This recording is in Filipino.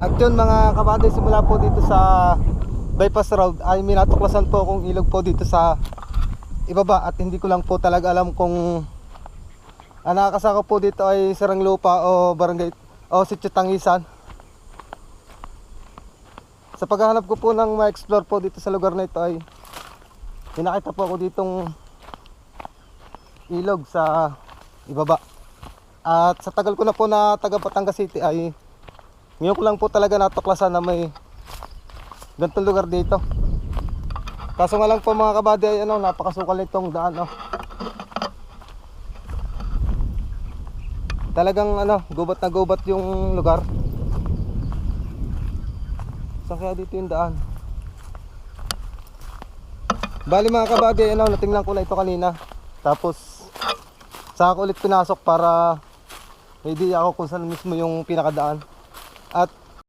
At yun mga kabady, simula po dito sa bypass road ay minatuklasan po akong ilog po dito sa ibaba at hindi ko lang po talaga alam kung ang nakakasaka po dito ay Sarang Lupa o Barangay o Sitio Tangisan. Sa paghahanap ko po ng ma-explore po dito sa lugar na ito ay pinakita po ako ditong ilog sa ibaba. At sa tagal ko na po na taga Batangas City ay ngayon ko lang po talaga natuklasan na may ganitong lugar dito. Kaso nga lang po mga kabady ay ano, napakasukal nitong daan. Oh. Talagang ano, gubat na gubat yung lugar. Saan kaya dito yung daan? Bali mga kabady, ano, natingnan ko na ito kanina. Tapos, saka ko ulit pinasok para idea ako kung saan mismo yung pinakadaan. At